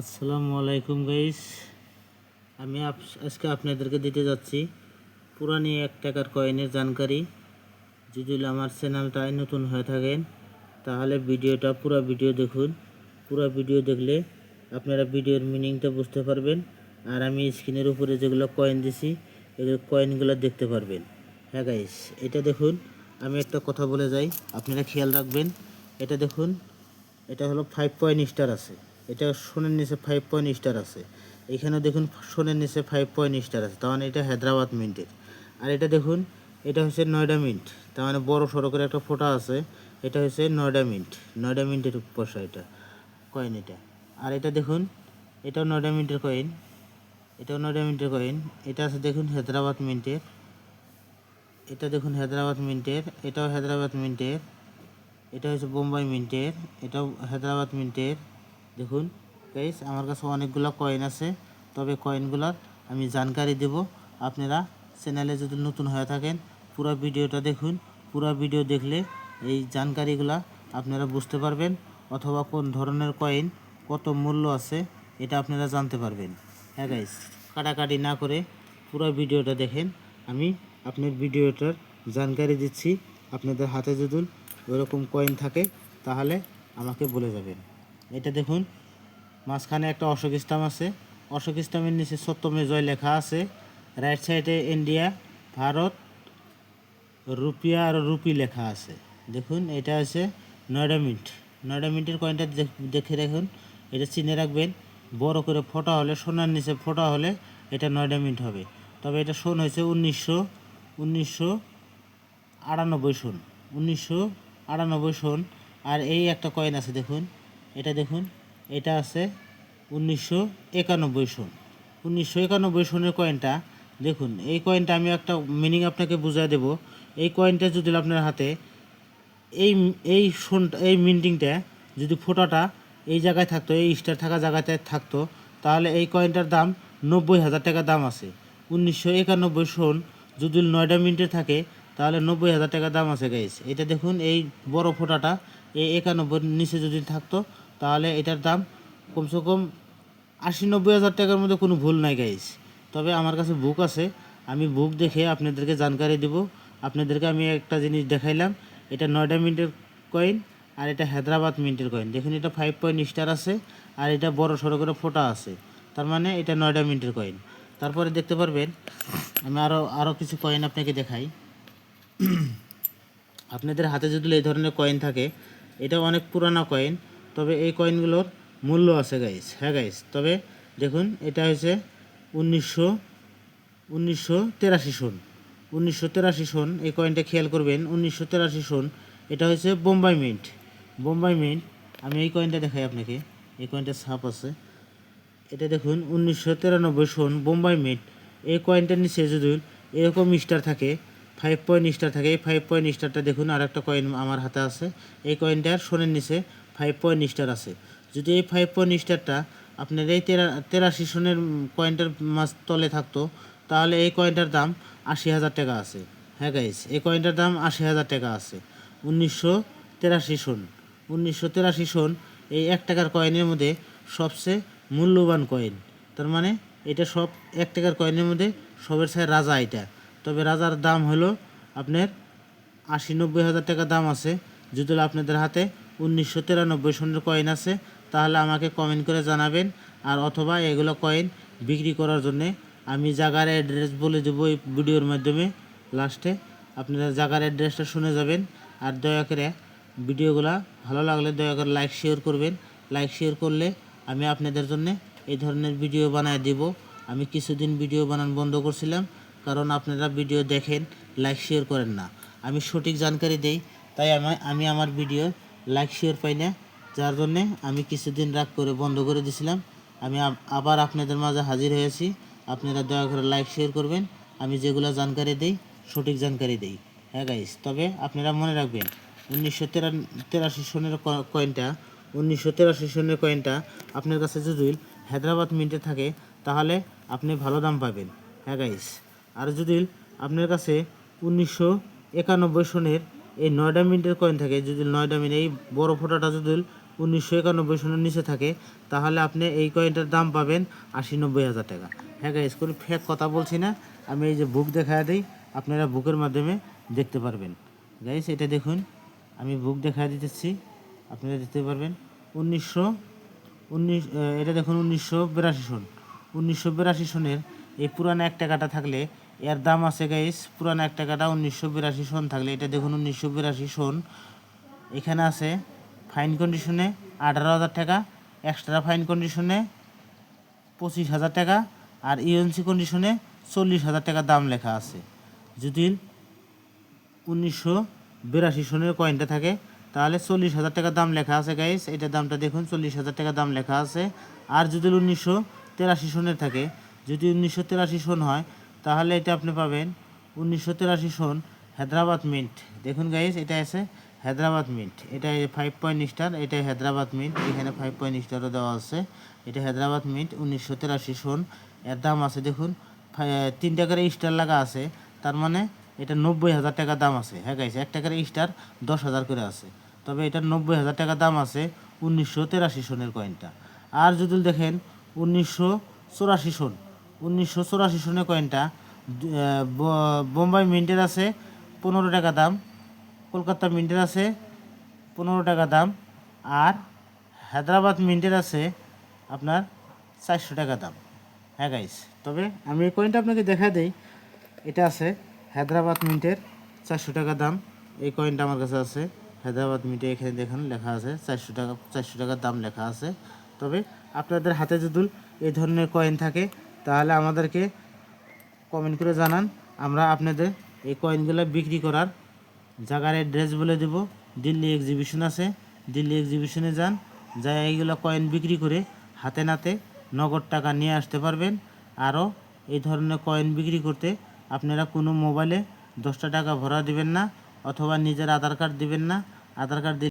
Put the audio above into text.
আসসালামু আলাইকুম গাইস আমি আজকে আপনাদেরকে দিতে যাচ্ছি পুরানি এক টাকার কয়েনের জানকারি। যদি আমার চ্যানেলটায় নতুন হয়ে থাকেন, তাহলে ভিডিওটা, পুরো ভিডিও দেখুন। পুরো ভিডিও দেখলে আপনারা ভিডিওর মিনিংটা বুঝতে পারবেন। আর আমি স্ক্রিনের উপরে যেগুলো কয়েন দিছি, এগুলো কয়েনগুলো দেখতে পারবেন। হ্যাঁ গাইস এটা দেখুন, আমি একটা কথা বলে যাই। আপনারা খেয়াল রাখবেন, এটা দেখুন, এটা হলো ফাইভ পয়েন্ট স্টার আছে। এটা সোনের নিচে ফাইভ পয়েন্ট স্টার আছে। এখানে দেখুন সোনের নিচে ফাইভ পয়েন্ট স্টার আছে, তার মানে এটা হায়দ্রাবাদ মিন্টের আর এটা দেখুন, এটা হচ্ছে নয়ডা মিন্ট তার মানে বড় সড়ো করে একটা ফোটা আছে, এটা হচ্ছে নয়ডা মিন্ট নয়ডা মিন্টের পয়সা এটা কয়েন এটা। আর এটা দেখুন, এটাও নয়ডা মিন্টের কয়েন এটাও নয়ডা মিন্টের কয়েন এটা আছে দেখুন হায়দ্রাবাদ মিন্টের এটা দেখুন হায়দ্রাবাদ মিন্টের এটাও হায়দ্রাবাদ মিন্টের এটা হচ্ছে বোম্বাই মিন্টের এটাও হায়দ্রাবাদ মিন্টের দেখুন গাইস আমার কাছে অনেকগুলো কয়েন আছে, তবে কয়েনগুলোর আমি জানকারি দেব। আপনারা চ্যানেলে যদি নতুন হয়ে থাকেন, পুরো ভিডিওটা দেখুন। পুরো ভিডিও দেখলে এই জানকারিগুলা আপনারা বুঝতে পারবেন, অথবা কোন ধরনের কয়েন কত মূল্য আছে, এটা আপনারা জানতে পারবেন। হ্যাঁ গাইস কাটাকাটি না করে পুরো ভিডিওটা দেখেন। আমি আপনার ভিডিওটার জানকারি দিচ্ছি। আপনাদের হাতে যদি ওরকম কয়েন থাকে, তাহলে আমাকে বলে যাবেন। এটা দেখুন, মাঝখানে একটা অশোক স্টাম আছে। অশোক স্টামের নিচে সত্যমে জয় লেখা আছে। রাইট সাইডে ইন্ডিয়া ভারত রুপিয়া আর রুপি লেখা আছে। দেখুন, এটা আছে নয়ডা মিন্ট। নয়ডা মিন্টের কয়েনটা দেখ- দেখে দেখুন। এটা চিনে রাখবেন, বড় করে ফোটা হলে, সোনার নিচে ফোটা হলে এটা নয়ডা মিন্ট হবে। তবে এটা সোন হয়েছে উনিশশো উনিশশো আটানব্বই সন। উনিশশো আটানব্বই সন। আর এই একটা কয়েন আছে, দেখুন। এটা দেখুন, এটা আছে উনিশশো একানব্বই সন। উনিশশো একানব্বই সনের কয়েনটা দেখুন, এই কয়েনটা আমি একটা মিনিং আপনাকে বুঝিয়ে দেব। এই কয়েনটা যদি আপনার হাতে, এই এই সোন এই মিন্টিংটা যদি ফোটাটা এই জায়গায় থাকতো, এই স্টার থাকা জায়গাতে থাকতো, তাহলে এই কয়েনটার দাম নব্বই হাজার টাকা দাম আছে। উনিশশো একানব্বই সন যদি নয়ডা মিনিটে থাকে, তাহলে নব্বই হাজার টাকা দাম আছে গাইস এটা দেখুন, এই বড় ফোটাটা এই একানব্বই নিচে যদি থাকতো, তাহলে এটার দাম কমসে কম আশি নব্বই হাজার টাকার মধ্যে কোনো ভুল নাই গাইস তবে আমার কাছে বুক আছে, আমি বুক দেখে আপনাদেরকে জানকারি দেব। আপনাদেরকে আমি একটা জিনিস দেখাইলাম, এটা নয়ডা মিনিটের কয়েন আর এটা হায়দ্রাবাদ মিন্টের কয়েন দেখুন এটা ফাইভ পয়েন্ট স্টার আছে আর এটা বড় সড়ো করে ফোটা আছে। তার মানে এটা নয়ডা মিন্টের কয়েন তারপরে দেখতে পারবেন, আমি আরও আরও কিছু কয়েন আপনাকে দেখাই। আপনাদের হাতে যদি এই ধরনের কয়েন থাকে এটা অনেক পুরানো কয়েন তবে এই কয়েনগুলোর মূল্য আছে গাইস হ্যাঁ গাইস তবে দেখুন, এটা হয়েছে উনিশশো উনিশশো তেরাশি সন, উনিশশো তেরাশি সন, এই কয়েনটা খেয়াল করবেন, উনিশশো তেরাশি সন, এটা হয়েছে বোম্বাই মিন্ট বোম্বাই মিন্ট আমি এই কয়েনটা দেখাই আপনাকে, এই কয়েনটা ছাপ আছে, এটা দেখুন, উনিশশো তিরানব্বই সন বোম্বাই মিন্ট এই কয়েনটার নিচে যদি এরকম মিস্টার থাকে ফাইভ পয়েন্ট স্টার থাকে। এই ফাইভ পয়েন্ট স্টারটা দেখুন আর একটা কয়েন আমার হাতে আছে। এই কয়েনটার সোনের নিচে ফাইভ পয়েন্ট স্টার আছে। যদি এই ফাইভ পয়েন্ট স্টারটা আপনার এই তেরা, তেরাশি সনের কয়েনটার মাছ তলে থাকতো, তাহলে এই কয়েনটার দাম আশি হাজার টাকা আছে। হ্যাঁ গাইস এই কয়েনটার দাম আশি হাজার টাকা আছে। উনিশশো তেরাশি সন, উনিশশো তেরাশি সন এই এক টাকার কয়েনের মধ্যে সবচেয়ে মূল্যবান কয়েন তার মানে এটা সব এক টাকার কয়েনের মধ্যে সবের সাথে রাজা এটা। তবে রাজার দাম হলো আপনার আশি নব্বই হাজার টাকা দাম আছে। যদি আপনাদের হাতে উনিশশো তিরানব্বই সনের কয়েন আছে, তাহলে আমাকে কমেন্ট করে জানাবেন। আর অথবা এগুলো কয়েন বিক্রি করার জন্যে আমি জাগার অ্যাড্রেস বলে দেবো এই ভিডিওর মাধ্যমে। লাস্টে আপনারা জাগার অ্যাড্রেসটা শুনে যাবেন। আর দয়া করে ভিডিওগুলো ভালো লাগলে দয়া করে লাইক শেয়ার করবেন। লাইক শেয়ার করলে আমি আপনাদের জন্য এই ধরনের ভিডিও বানায় দেব। আমি কিছুদিন ভিডিও বানান বন্ধ করছিলাম। কারণ আপনারা ভিডিও দেখেন লাইক শেয়ার করেন না। আমি সঠিক জানকারি দেই, তাই আমি আমি আমার ভিডিও লাইক শেয়ার পাই না। যার জন্যে আমি কিছুদিন রাগ করে বন্ধ করে দিয়েছিলাম আমি আবার আপনাদের মাঝে হাজির হয়েছি। আপনারা দয়া করে লাইক শেয়ার করবেন। আমি যেগুলো জানকারি দেই, সঠিক জানকারি দেই। হ্যাঁ গাইস তবে আপনারা মনে রাখবেন, উনিশশো তেরাশি সনের কয়েনটা উনিশশো তেরাশি সনের কয়েনটা আপনার কাছে যদি হায়দ্রাবাদ মিন্টে থাকে, তাহলে আপনি ভালো দাম পাবেন। হ্যাঁ গাইস আর যদি আপনার কাছে উনিশশো একানব্বই সনের এই নয়ডা মিনিটের কয়েন থাকে, যদি নয়ডা মিনিট, এই বড় ফোটাটা যদি উনিশশো একানব্বই সনের নিচে থাকে, তাহলে আপনি এই কয়েনটার দাম পাবেন আশি নব্বই হাজার টাকা। হ্যাঁ গাইস কোনো ফেক কথা বলছি না। আমি এই যে বুক দেখা দিই, আপনারা বুকের মাধ্যমে দেখতে পারবেন। গাইস এটা দেখুন, আমি বুক দেখা দিতেছি, আপনারা দেখতে পারবেন। উনিশশো উনিশ এটা দেখুন, উনিশশো বিরাশি সন। উনিশশো বিরাশি সনের এই পুরানো এক টাকাটা থাকলে এর দাম আছে গাইস পুরানো এক টাকাটা উনিশশো বিরাশি সন থাকলে, এটা দেখুন উনিশশো বিরাশি সন। এখানে আছে ফাইন কন্ডিশনে আঠারো হাজার টাকা এক্সট্রা ফাইন কন্ডিশনে পঁচিশ হাজার টাকা, আর ইউএনসি কন্ডিশনে চল্লিশ হাজার টাকা দাম লেখা আছে। যদি উনিশশো বিরাশি সনের কয়েনটা থাকে, তাহলে চল্লিশ হাজার টাকা দাম লেখা আছে গাইস এটার দামটা দেখুন, চল্লিশ হাজার টাকা দাম লেখা আছে। আর যদি উনিশশো তেরাশি সনের থাকে, যদি উনিশশো তেরাশি সন হয় তাহলে এটা আপনি পাবেন উনিশশো তেরাশি সন হায়দ্রাবাদ মিন্ট। দেখুন গাইস এটা আছে হায়দ্রাবাদ মিন্ট। এটা ফাইভ পয়েন্ট স্টার এটা হায়দ্রাবাদ মিন্ট। এখানে ফাইভ পয়েন্ট স্টারও দেওয়া আছে। এটা হায়দ্রাবাদ মিন্ট, উনিশশো তেরাশি সন। এর দাম আছে দেখুন তিন টাকার স্টার লাগা আছে। তার মানে এটা নব্বই হাজার টাকা দাম আছে। হ্যাঁ গাইছে এক টাকার স্টার দশ হাজার করে আছে। তবে এটা নব্বই হাজার টাকা দাম আছে উনিশশো তেরাশি সনের কয়েনটা আর যদি দেখেন, উনিশশো চুরাশি সন। উনিশশো চুরাশি সনের কয়েনটা বোম্বাই মিন্টের আছে, পনেরো টাকা দাম, কলকাতা মিন্টের আছে, পনেরো টাকা দাম, আর হায়দ্রাবাদ মিন্টের আছে আপনার চারশো টাকা দাম। হ্যাঁ গাইস তবে আমি এই কয়েনটা আপনাকে দেখা দেই। এটা আছে হায়দ্রাবাদ মিন্টের চারশো টাকা দাম। এই কয়েনটা আমার কাছে আছে। হায়দ্রাবাদ মিন্টে এখানে দেখুন লেখা আছে চারশো টাকা, চারশো টাকার দাম লেখা আছে। তবে আপনাদের হাতে যদি এই ধরনের কয়েন থাকে তাহলে আমাদেরকে কমেন্ট করে জানান। আমরা আপনাদের এই কয়েনগুলো বিক্রি করার জায়গার অ্যাড্রেস বলে দেব। দিল্লি এক্সিবিশন আছে। দিল্লি এক্সিবিশনে যান। যা এইগুলো কয়েন বিক্রি করে হাতে নাতে নগদ টাকা নিয়ে আসতে পারবেন। আরও এই ধরনের কয়েন বিক্রি করতে আপনারা কোনো মোবাইলে দশটা টাকা ভরা দিবেন না, অথবা নিজের আধার কার্ড দিবেন না। আধার কার্ড